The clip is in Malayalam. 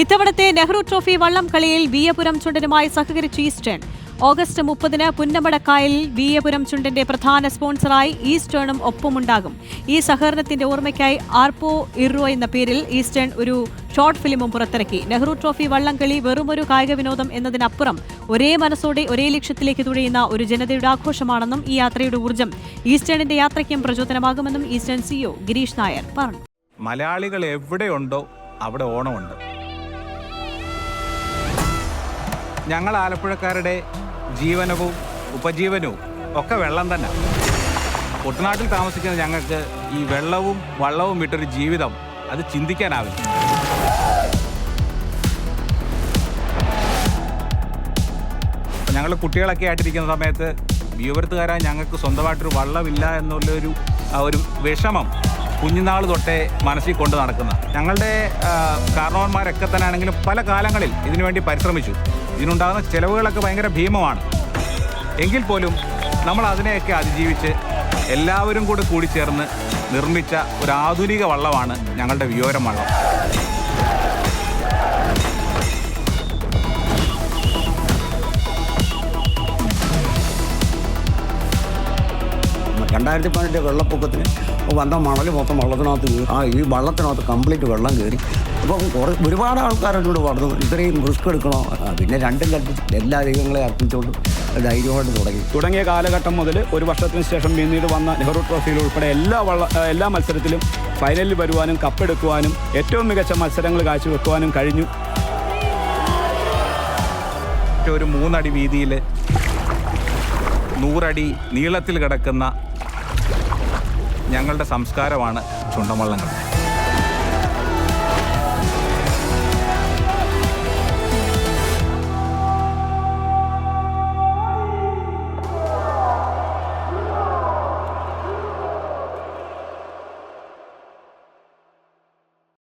ഇത്തവണത്തെ നെഹ്റു ട്രോഫി വള്ളം കളിയിൽ വിയപുരം ചുണ്ടനുമായി സഹകരിച്ച് ഈസ്റ്റേൺ. ഓഗസ്റ്റ് മുപ്പതിന് പുന്നമടക്കായലിൽ വിയപുരം ചുണ്ടന്റെ പ്രധാന സ്പോൺസറായി ഈസ്റ്റേണും ഒപ്പമുണ്ടാകും. ഈ സഹകരണത്തിന്റെ ഓർമ്മയ്ക്കായി ആർപോ ഇറോ എന്ന പേരിൽ ഈസ്റ്റേൺ ഒരു ഷോർട്ട് ഫിലിമും പുറത്തിറക്കി. നെഹ്റു ട്രോഫി വള്ളംകളി വെറുമൊരു കായിക വിനോദം എന്നതിനപ്പുറം ഒരേ മനസ്സോടെ ഒരേ ലക്ഷ്യത്തിലേക്ക് തുഴയുന്ന ഒരു ജനതയുടെ ആഘോഷമാണെന്നും ഈ യാത്രയുടെ ഊർജം ഈസ്റ്റേണിന്റെ യാത്രയ്ക്കും പ്രചോദനമാകുമെന്നും ഈസ്റ്റേൺ സിഇഒ ഗിരീഷ് നായർ പറഞ്ഞു. മലയാളികൾ എവിടെയുണ്ടോ അവിടെ ഓണമുണ്ട്. ഞങ്ങൾ ആലപ്പുഴക്കാരുടെ ജീവനവും ഉപജീവനവും ഒക്കെ വെള്ളം തന്നെ. കുട്ടനാട്ടിൽ താമസിക്കുന്ന ഞങ്ങൾക്ക് ഈ വെള്ളവും വള്ളവും വിട്ടൊരു ജീവിതം അത് ചിന്തിക്കാനാവില്ല. ഞങ്ങൾ കുട്ടികളൊക്കെ ആയിട്ടിരിക്കുന്ന സമയത്ത് വ്യൂവരത്തുകാരായ ഞങ്ങൾക്ക് സ്വന്തമായിട്ടൊരു വള്ളമില്ല എന്നുള്ളൊരു ഒരു വിഷമം കുഞ്ഞുനാൾ തൊട്ടേ മനസ്സിൽ കൊണ്ട് നടക്കുന്ന. ഞങ്ങളുടെ കാരണവന്മാരൊക്കെ തന്നെ ആണെങ്കിലും പല കാലങ്ങളിൽ ഇതിനുവേണ്ടി പരിശ്രമിച്ചു. ഇതിനുണ്ടാകുന്ന ചിലവുകളൊക്കെ ഭയങ്കര ഭീമമാണ്. എങ്കിൽ പോലും നമ്മൾ അതിനെയൊക്കെ അതിജീവിച്ച് എല്ലാവരും കൂടെ കൂടിച്ചേർന്ന് നിർമ്മിച്ച ഒരു ആധുനിക വള്ളമാണ് ഞങ്ങളുടെ വിയോരം വള്ളം രണ്ടായിരത്തി പതിനെട്ട് വെള്ളപ്പൊക്കത്തിന് വന്ന മണൽ മൊത്തം വള്ളത്തിനകത്ത് കയറി. ആ ഈ വള്ളത്തിനകത്ത് കംപ്ലീറ്റ് വെള്ളം കയറി. അപ്പം കുറേ ഒരുപാട് ആൾക്കാരോട് പറഞ്ഞു ഇത്രയും റിസ്ക് എടുക്കണോ. പിന്നെ രണ്ടും കൽപ്പിച്ച് എല്ലാ ദൈവങ്ങളെ അർപ്പിച്ചുകൊണ്ട് ധൈര്യമായിട്ട് തുടങ്ങി. തുടങ്ങിയ കാലഘട്ടം മുതൽ ഒരു വർഷത്തിന് ശേഷം പിന്നീട് വന്ന നെഹ്റു ട്രോഫിയിൽ ഉൾപ്പെടെ എല്ലാ വള്ള എല്ലാ മത്സരത്തിലും ഫൈനലിൽ വരുവാനും കപ്പെടുക്കുവാനും ഏറ്റവും മികച്ച മത്സരങ്ങൾ കാഴ്ചവെക്കുവാനും കഴിഞ്ഞു. ഒരു മൂന്നടി വീതിയിൽ നൂറടി നീളത്തിൽ കിടക്കുന്ന ഞങ്ങളുടെ സംസ്കാരമാണ് ചുണ്ടൻവള്ളങ്ങൾ